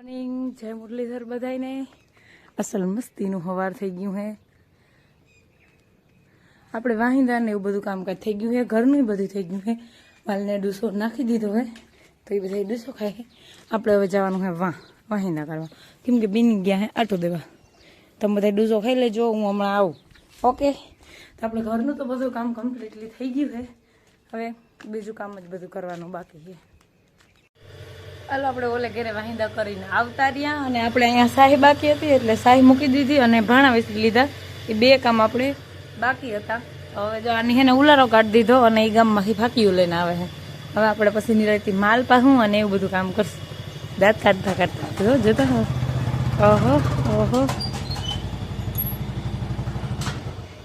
Morning જય મુરલીધર બધાને અસલ મસ્તીનું હવાર થઈ ગયું હે. આપણે વાહિંદા ને એવું બધું કામકાજ થઈ ગયું હે, ઘરનું બધું થઈ ગયું હે. વાલને ડૂસો નાખી દીધો હે, તો એ બધા ડૂસો ખાય આપણે હવે જવાનું હે વાહ વાહિંદા કરવા કેમ કે બીની ગયા હે આટો દેવા. તમે બધા ડૂસો ખાઈ લેજો, હું હમણાં આવું. ઓકે? તો આપણે ઘરનું તો બધું કામ કમ્પ્લીટલી થઈ ગયું હે. હવે બીજું કામ જ બધું કરવાનું બાકી છે હાલો આપણે ઓલે ઘરે વાહિંદા કરીને આવતા રહ્યા અને આપણે અહીંયા શાહી બાકી હતી એટલે શાહી મૂકી દીધી અને ભાણા વેચી લીધા. એ બે કામ આપણે બાકી હતા. હવે જો આની હેને ઉલારો કાઢી દીધો અને એ ગામમાંથી ફાકીઓ લઈને આવે છે હવે આપણે પછી નિરાયતી માલ પાહું અને એવું બધું કામ કરશું. દાંત કાઢતા કાઢતા. જો જોતા ઓહો ઓહો.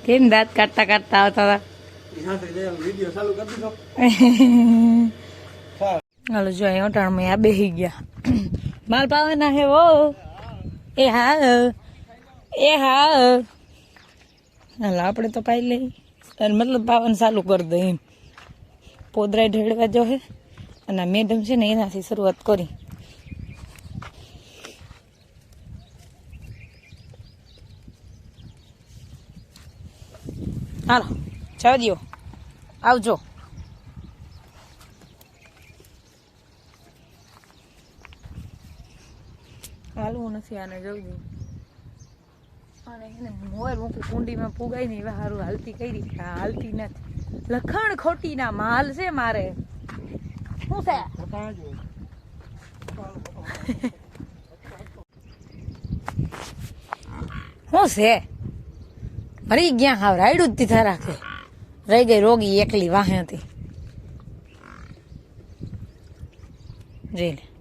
કેમ દાંત કાઢતા કાઢતા આવતા હતા? હાલો, જો અહીં અટાણમાં આ બેસી ગયા. માલ પાવાના હે વો. એ હા એ હા હાલો, આપણે તો પાઈ લઈ. અને મતલબ પાવાનું ચાલુ કરી દઈએ એમ. પોદરાય ઢેળવા જો હે. અને મેડમ છે ને એનાથી શરૂઆત કરી. હાલો, જાવ આવજો. હાલવું નથી આને જલ્દી. અને એને મોર મૂકી કુંડીમાં પુગાઈ ને એવા સારું હાલતી કરી આ હાલતી નથી. લખણ ખોટી ના માલ છે મારે. શું છે? શું છે? મરી ગયા હાવ, રાયડું જ તીથા રાખે. રહી ગઈ રોગી એકલી વાહે હતી. જોઈ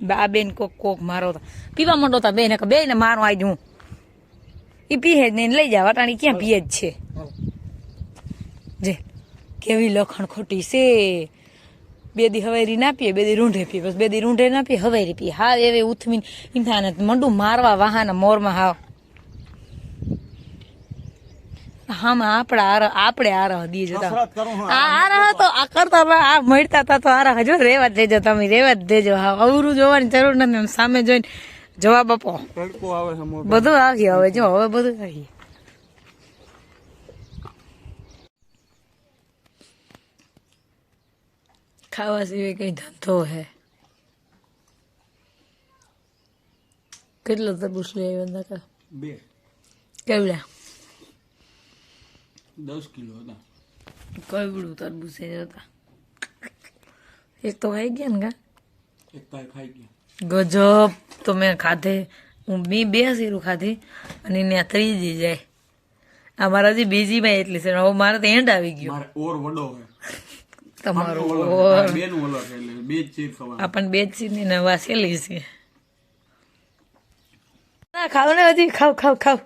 બા બેન કોક કોક મારો તા પીવા માંડો તા બેન બે ને મારો આજ હું. એ પીએ જ નહીં, લઈ જા, વટાણી ક્યાં પીએ જ છે? જે, કેવી લખણ ખોટી છે. બે દી હવેરી ના પીએ, બે દી રૂંઢે પીએ, બસ બે દી રૂંઢે ના પીએ, હવેરી પીએ. હા એવી ઉથમીને એમ થાય ને મંડું મારવા વાહાના મોરમાં હાવ. હામાં આપણે આર આપણે રહ દી જતા આ રહ તો આ કરતા આ મળતા હતા તો આરહ જો રેવા દેજો તમે રેવા જ દેજો. હા અવરું જોવાની જરૂર નથી સામે જોઈને જવાબ આપો. બધું આવી હવે જો હવે બધું આવી ખાવા સિવાય કઈ ધંધો હે. કેટલો તરબૂચ લઈ આવ્યો બે. કેવડા? દસ કિલો હતા. કવડું તરબૂચ હતા. એક તો ખાઈ ગયા ને કા એક તો ખાઈ ગયા. ગજબ. તો મેં ખાધે. હું બી બે શીરું ખાધી અને એને ત્રીજી જાય. આ મારા હજી બીજી ભાઈ એટલી છે. હવે મારે તો એન્ડ આવી ગયો. ઓર વડો તમારો ઓર. બે જ ચીર ખવા આપણને બે જ સીની ને લઈ છે. ના ખાવ ને હજી. ખાવ ખાવ ખાવ.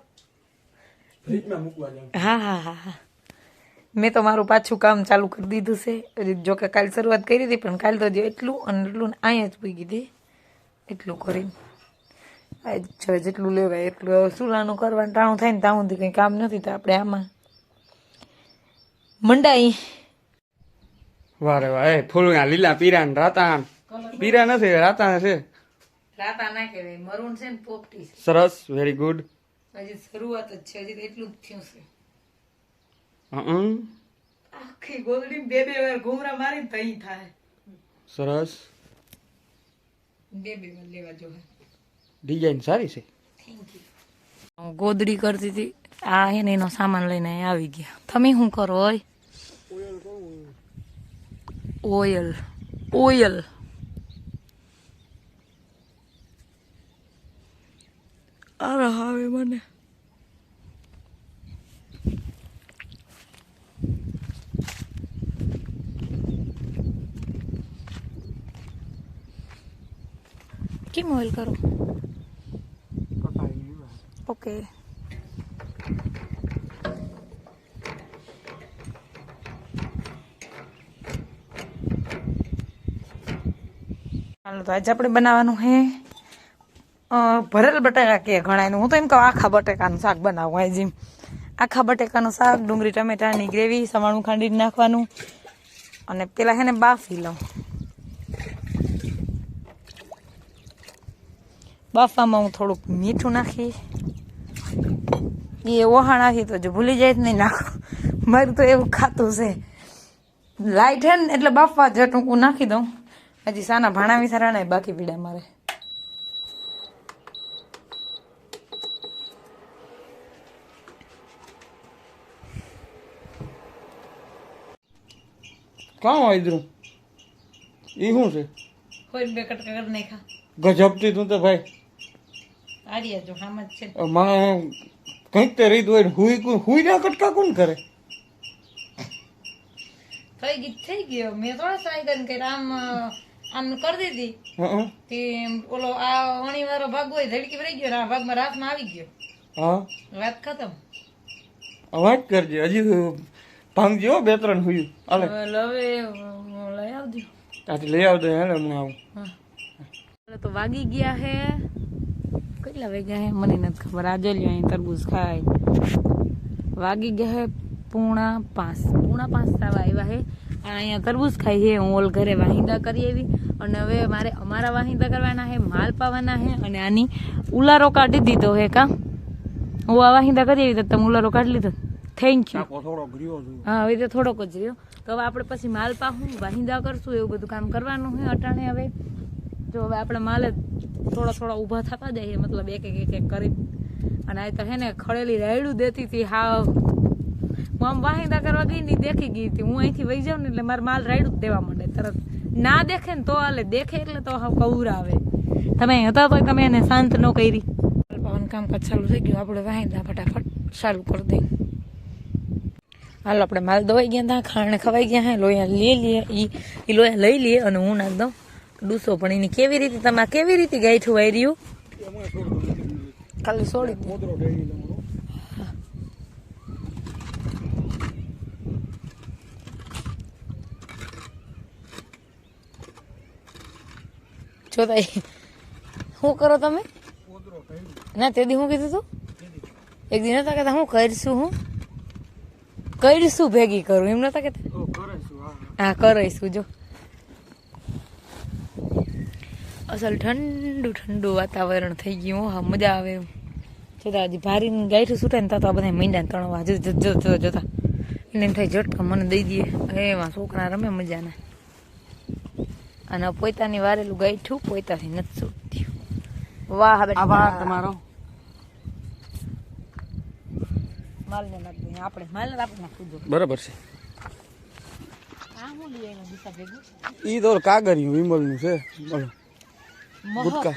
ફ્રીજમાં મૂકવા જાવ હા હા હા હા. મેં તો મારું પાછું કામ ચાલુ કરી દીધું છે. જો કે કાલ શરૂઆત કરી હતી પણ કાલ તો જે એટલું અને એટલું ને અહીંયા જ પૂગી હતી. એટલું કરીને. જેટલું લેવાય એટલું. સુલાનું કરવાનું ટાણું થાય ને સુધી કંઈ કામ નથી તો આપણે આમાં મંડાઈ. વારે વાહ ફૂલ ના લીલા પીરા ને રાતા પીરા નથી રાતા છે. રાતા ના કહેવાય. મરૂન છે ને પોપટી સરસ વેરી ગુડ હજી શરૂઆત જ છે હજી એટલું જ થયું છે. આખી ગોદડી બે બે વાર ઘૂમરા મારી તઈ થાય. સરસ. બે બે વાર લેવા જો ડિઝાઇન સારી છે? ગોદડી કરતી હતી. આ હે ને એનો સામાન લઈને આવી ગયા. તમે શું કરો ઓય? ઓયલ ઓયલ અરે હવે મને. કેમ ઓઇલ કરો? ઓકે. ચાલો તો આજે આપણે બનાવવાનું હે ભરેલ બટાકા કે ઘણાયનું હું તો એમ કહું, આખા બટેકાનું શાક બનાવું જેમ. આખા બટેકાનું શાક, ડુંગળી ટમેટાની ગ્રેવી, સવાણું ખાંડી નાખવાનું અને પેલા હે ને બાફી લઉં. બાફવામાં હું થોડુંક મીઠું નાખીશ. એ ઓહાણાથી તો જો ભૂલી જાય જ નહીં નાખો. મારું તો એવું ખાતું છે. લાઈટ હે ને એટલે બાફવા જ ટૂંકું નાખી દઉં. હજી સાના ભાણા વિસારા બાકી પીડા મારે. કામ આદરું એ શું છે? કોઈ બે કટકા કરી નાખા ગજબતી તું તો ભાઈ. આર્યા જો હામ જ છે. માં કંઈક તે રીત હોય ને હુઈ કોણ હુઈ ના કટકા કોણ કરે? થઈ ગઈ થઈ ગયો મેં થોડા સાઈ કરી કે આમ આમ કરી દીધી. હં, તે ઓલો આ અણી વાળો ભાગ હોય ધડકી ભરાઈ ગયો ને આ ભાગમાં રાતમાં આવી ગયો. હા. વાત ખતમ. અવાજ કરજે. હજી ભાંગજો બે ત્રણ હુયું અલે હવે લઈ આવજો. ત્યાંથી લઈ આવજો હેલે હું આવું. હા. તો વાગી ગયા હે. કેટલા વાગ્યા હે? મને નથી ખબર. આજે લ્યો અહીં તરબૂચ ખાય. વાગી ગયા હે પૂણા પાંચ. પૂણા પાંચ સાવા આવ્યા હે. અને અહીંયા તરબૂચ ખાઈ છે હું ઓલ ઘરે વાહિંદા કરી આવી. અને હવે મારે અમારા વાહિંદા કરવાના હે માલ પાવાના હે. અને આની ઉલારો કાઢી દીધો હે કા? હું આ વાહિંદા કરી આવી તો તમે ઉલારો કાઢી લીધો? થેન્ક યુ થોડો હા હવે તો થોડોક જ રહ્યો. તો હવે આપણે પછી માલ પાહું વાહિંદા કરશું એવું બધું કામ કરવાનું છે અટાણે હવે. જો હવે આપણે માલ થોડા થોડા ઊભા થતા જઈએ મતલબ એક એક એક એક કરી. અને આ તો હે ને ખડેલી રાયડું દેતી હતી હા હું આમ વાહિંદા કરવા ગઈ ને દેખી ગઈ હતી. હું અહીંથી વહી જાઉં ને એટલે મારે માલ રાયડું જ દેવા માંડે. તરત ના દેખે ને તો હાલે. દેખે એટલે તો હા કૌર આવે તમે અહીં હતા તો તમે એને શાંત ન કરી. પાવાનું કામકાજ ચાલુ થઈ ગયું. આપણે વાહિંદા ફટાફટ ચાલુ કરી દઈએ. હાલો, આપણે માલ દવાઈ ગયા હતા ખાણ ખવાઈ ગયા હે, લોહી લઈ લઈએ એ લોહી લઈ લઈએ અને હું નાખ દઉં ડૂસો પણ એની કેવી રીતે તમે કેવી રીતે ગાયઠું વાઈ રહ્યું ખાલી છોડી દે. જો તાઈ શું કરો તમે? ના, તે દી શું કીધું તું? એક દિન હતા કહેતા, હું કરીશું હું? કરીશું ભેગી કરું એમ નતા કહેતા હા કરીશું જો. અસલ ઠંડુ ઠંડુ વાતાવરણ થઈ ગયું હા મજા આવે એમ. જોતા હજી ભારી ગાયઠું છૂટે ને તો બધા મીંડા ત્રણ જો જતા જોતા. એને એમ થાય ઝટકા મને દઈ દઈએ એમાં છોકરા રમે મજાના. અને પોતાની વારેલું ગાયઠું પોતાથી નથી છૂટતી વાહ તમારો? માલને નાખી દઈએ. આપણે માલ આપણે નાખી બરાબર છે. ઈ તો કાગરિયું વિમલનું છે. બોલો. ગુટકા.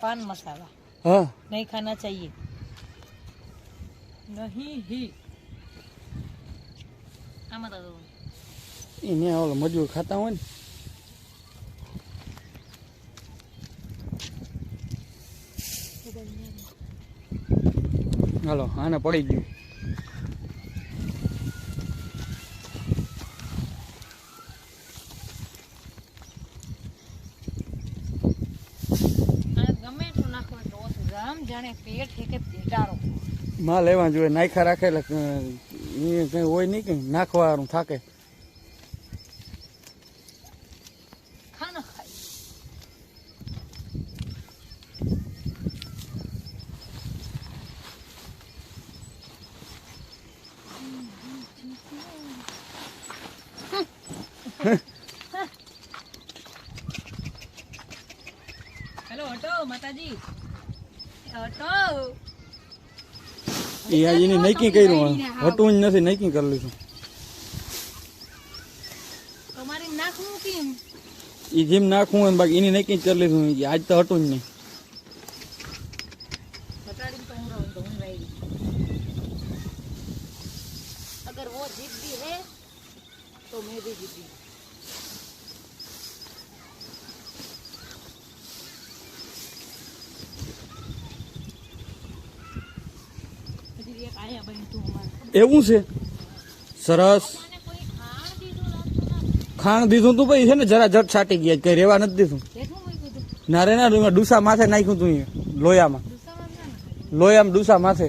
પાન મસાલા. હા. નહીં ખાના ચાહીએ. નહીં હી. ઓલો મજૂર ખાતા હોય ને. હાલો આને પડી ગયું. આમ જાણે પેટ કે પેટારો માં લેવા જોઈએ નાખ્યા રાખે એટલે એ કઈ હોય નહીં કઈ નાખવાનું થાકે હેલો હટો માતાજી એ આજે એની નક્કી કર્યું હટવું જ નથી નક્કી કરી લીધું એ જેમ નાખવું હોય બાકી એની નક્કી કરી લીધું આજ તો હટવું જ નહીં અગર વો જીત ભી હે તો મેં ભી જીતી એવું છે? સરસ. ખાણ દીધું તું ભાઈ, છે ને? જરા જટ છાટી ગયા કઈ રેવા નથી દીધું. ના રે, ના ડુસા માથે નાખ્યું તું લોયામાં. લોયામાં ડુસા માથે.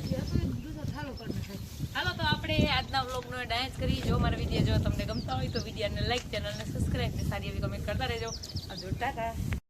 ડાન્સ કરી જો મારા વીડિયો જો તમને ગમતા હોય તો વિડીયોને લાઈક, ચેનલને સબસ્ક્રાઈબ ને સારી એવી કમેન્ટ કરતા રહેજો. આવજો, ટાટા.